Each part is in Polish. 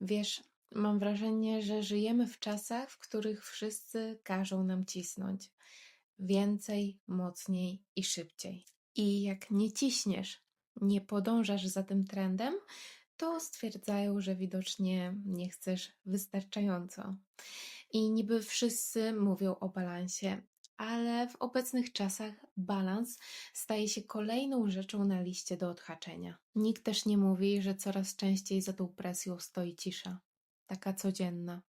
Wiesz, mam wrażenie, że żyjemy w czasach, w których wszyscy każą nam cisnąć więcej, mocniej i szybciej. I jak nie ciśniesz, nie podążasz za tym trendem, to stwierdzają, że widocznie nie chcesz wystarczająco. I niby wszyscy mówią o balansie, ale w obecnych czasach balans staje się kolejną rzeczą na liście do odhaczenia. Nikt też nie mówi, że coraz częściej za tą presją stoi cisza, taka codzienna,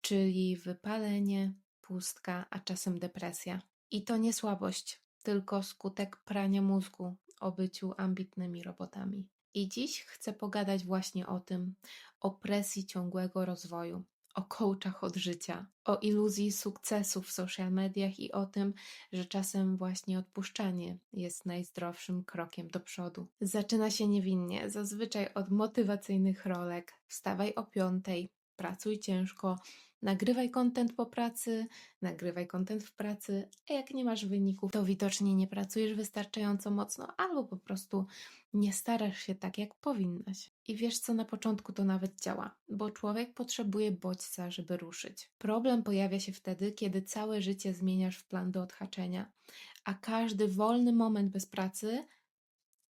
czyli wypalenie, pustka, a czasem depresja. I to nie słabość, tylko skutek prania mózgu o byciu ambitnymi robotami. I dziś chcę pogadać właśnie o tym, o presji ciągłego rozwoju, o coachach od życia, o iluzji sukcesu w social mediach i o tym, że czasem właśnie odpuszczanie jest najzdrowszym krokiem do przodu. Zaczyna się niewinnie, zazwyczaj od motywacyjnych rolek. Wstawaj o piątej, pracuj ciężko, nagrywaj content po pracy, nagrywaj content w pracy, a jak nie masz wyników, to widocznie nie pracujesz wystarczająco mocno albo po prostu nie starasz się tak, jak powinnaś. I wiesz co, na początku to nawet działa, bo człowiek potrzebuje bodźca, żeby ruszyć. Problem pojawia się wtedy, kiedy całe życie zmieniasz w plan do odhaczenia, a każdy wolny moment bez pracy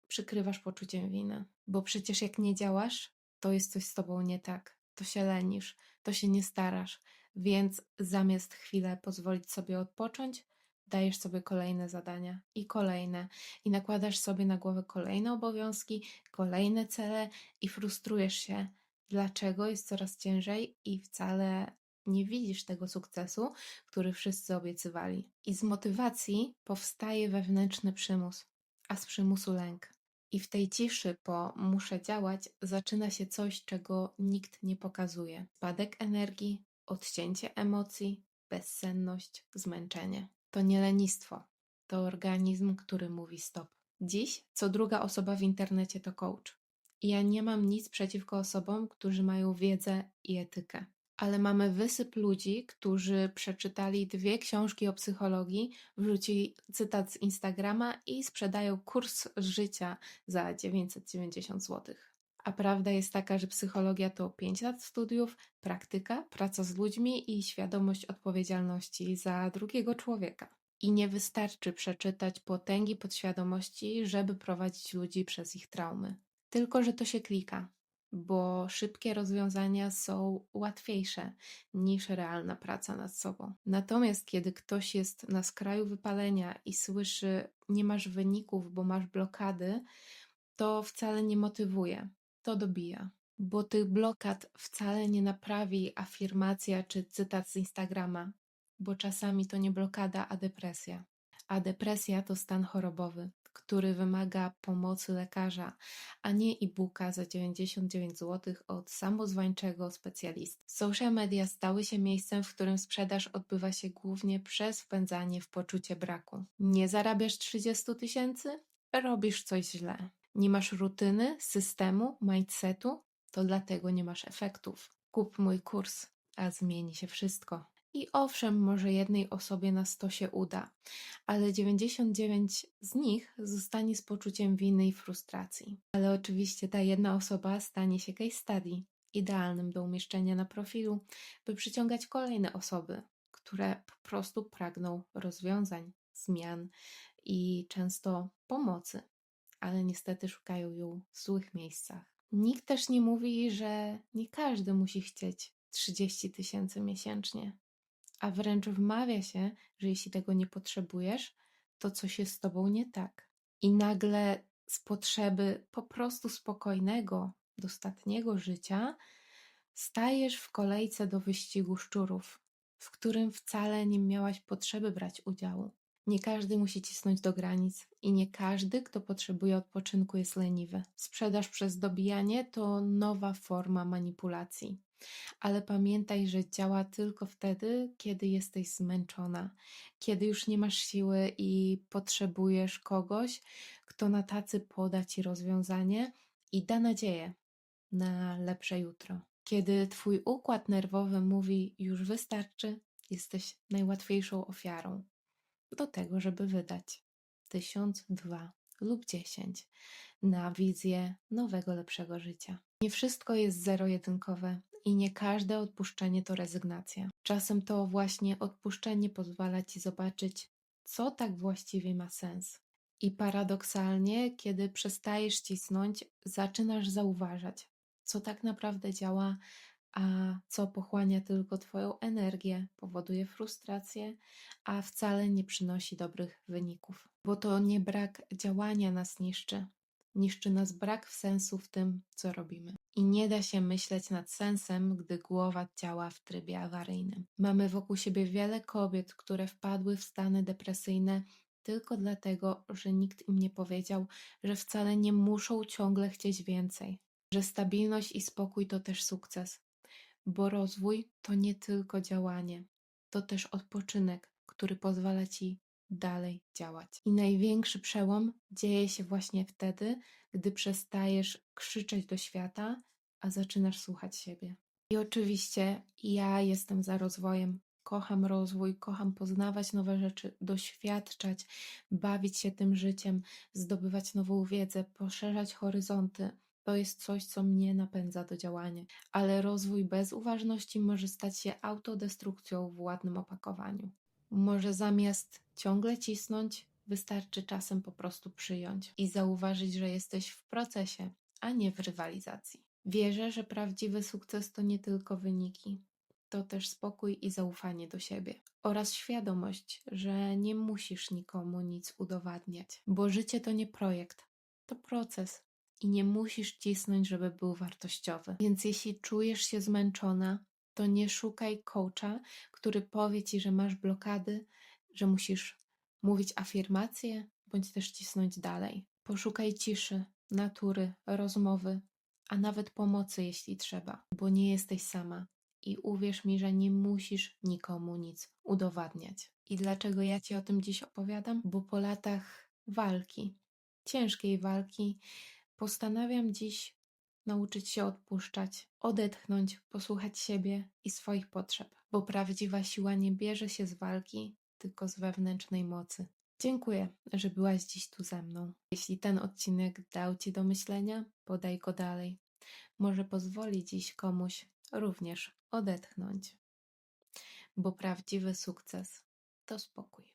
przykrywasz poczuciem winy. Bo przecież jak nie działasz, to jest coś z tobą nie tak. To się lenisz, to się nie starasz, więc zamiast chwilę pozwolić sobie odpocząć, dajesz sobie kolejne zadania i kolejne, i nakładasz sobie na głowę kolejne obowiązki, kolejne cele i frustrujesz się, dlaczego jest coraz ciężej i wcale nie widzisz tego sukcesu, który wszyscy obiecywali. I z motywacji powstaje wewnętrzny przymus, a z przymusu lęk. I w tej ciszy po muszę działać zaczyna się coś, czego nikt nie pokazuje. Spadek energii, odcięcie emocji, bezsenność, zmęczenie. To nie lenistwo, to organizm, który mówi stop. Dziś co druga osoba w internecie to coach. I ja nie mam nic przeciwko osobom, którzy mają wiedzę i etykę ale mamy wysyp ludzi, którzy przeczytali dwie książki o psychologii, wrzucili cytat z Instagrama i sprzedają kurs życia za 990 zł. A prawda jest taka, że psychologia to 5 lat studiów, praktyka, praca z ludźmi i świadomość odpowiedzialności za drugiego człowieka. I nie wystarczy przeczytać potęgi podświadomości, żeby prowadzić ludzi przez ich traumy. Tylko, że to się klika bo szybkie rozwiązania są łatwiejsze niż realna praca nad sobą. Natomiast kiedy ktoś jest na skraju wypalenia i słyszy, nie masz wyników, bo masz blokady, to wcale nie motywuje, to dobija. Bo tych blokad wcale nie naprawi afirmacja czy cytat z Instagrama, bo czasami to nie blokada, a depresja. A depresja to stan chorobowy który wymaga pomocy lekarza, a nie e-booka za 99 zł od samozwańczego specjalisty. Social media stały się miejscem, w którym sprzedaż odbywa się głównie przez wpędzanie w poczucie braku. Nie zarabiasz 30 tysięcy? Robisz coś źle. Nie masz rutyny, systemu, mindsetu? To dlatego nie masz efektów. Kup mój kurs, a zmieni się wszystko. I owszem, może jednej osobie na 100 się uda, ale 99 z nich zostanie z poczuciem winy i frustracji. Ale oczywiście ta jedna osoba stanie się case study, idealnym do umieszczenia na profilu, by przyciągać kolejne osoby, które po prostu pragną rozwiązań, zmian i często pomocy, ale niestety szukają ją w złych miejscach. Nikt też nie mówi, że nie każdy musi chcieć 30 tysięcy miesięcznie a wręcz wmawia się, że jeśli tego nie potrzebujesz, to coś jest z tobą nie tak. I nagle z potrzeby po prostu spokojnego, dostatniego życia stajesz w kolejce do wyścigu szczurów, w którym wcale nie miałaś potrzeby brać udziału. Nie każdy musi cisnąć do granic i nie każdy, kto potrzebuje odpoczynku, jest leniwy. Sprzedaż przez dobijanie to nowa forma manipulacji ale pamiętaj, że działa tylko wtedy, kiedy jesteś zmęczona, kiedy już nie masz siły i potrzebujesz kogoś, kto na tacy poda ci rozwiązanie i da nadzieję na lepsze jutro. Kiedy twój układ nerwowy mówi już wystarczy, jesteś najłatwiejszą ofiarą do tego, żeby wydać tysiąc, dwa lub 10 na wizję nowego, lepszego życia. Nie wszystko jest zero-jedynkowe i nie każde odpuszczenie to rezygnacja. Czasem to właśnie odpuszczenie pozwala ci zobaczyć, co tak właściwie ma sens. I paradoksalnie, kiedy przestajesz cisnąć, zaczynasz zauważać, co tak naprawdę działa, a co pochłania tylko Twoją energię, powoduje frustrację, a wcale nie przynosi dobrych wyników. Bo to nie brak działania nas niszczy, niszczy nas brak sensu w tym, co robimy. I nie da się myśleć nad sensem, gdy głowa działa w trybie awaryjnym. Mamy wokół siebie wiele kobiet, które wpadły w stany depresyjne tylko dlatego, że nikt im nie powiedział, że wcale nie muszą ciągle chcieć więcej, że stabilność i spokój to też sukces, bo rozwój to nie tylko działanie, to też odpoczynek, który pozwala ci dalej działać. I największy przełom dzieje się właśnie wtedy, gdy przestajesz krzyczeć do świata, a zaczynasz słuchać siebie. I oczywiście ja jestem za rozwojem. Kocham rozwój, kocham poznawać nowe rzeczy, doświadczać, bawić się tym życiem, zdobywać nową wiedzę, poszerzać horyzonty. To jest coś, co mnie napędza do działania. Ale rozwój bez uważności może stać się autodestrukcją w ładnym opakowaniu. Może zamiast ciągle cisnąć, wystarczy czasem po prostu przyjąć i zauważyć, że jesteś w procesie, a nie w rywalizacji. Wierzę, że prawdziwy sukces to nie tylko wyniki, to też spokój i zaufanie do siebie oraz świadomość, że nie musisz nikomu nic udowadniać, bo życie to nie projekt, to proces i nie musisz cisnąć, żeby był wartościowy. Więc jeśli czujesz się zmęczona, to nie szukaj coacha, który powie ci, że masz blokady, że musisz mówić afirmacje bądź też cisnąć dalej. Poszukaj ciszy, natury, rozmowy, a nawet pomocy, jeśli trzeba, bo nie jesteś sama. I uwierz mi, że nie musisz nikomu nic udowadniać. I dlaczego ja ci o tym dziś opowiadam? Bo po latach walki, ciężkiej walki, postanawiam dziś nauczyć się odpuszczać, odetchnąć, posłuchać siebie i swoich potrzeb, bo prawdziwa siła nie bierze się z walki, tylko z wewnętrznej mocy. Dziękuję, że byłaś dziś tu ze mną. Jeśli ten odcinek dał Ci do myślenia, podaj go dalej. Może pozwoli dziś komuś również odetchnąć, bo prawdziwy sukces to spokój.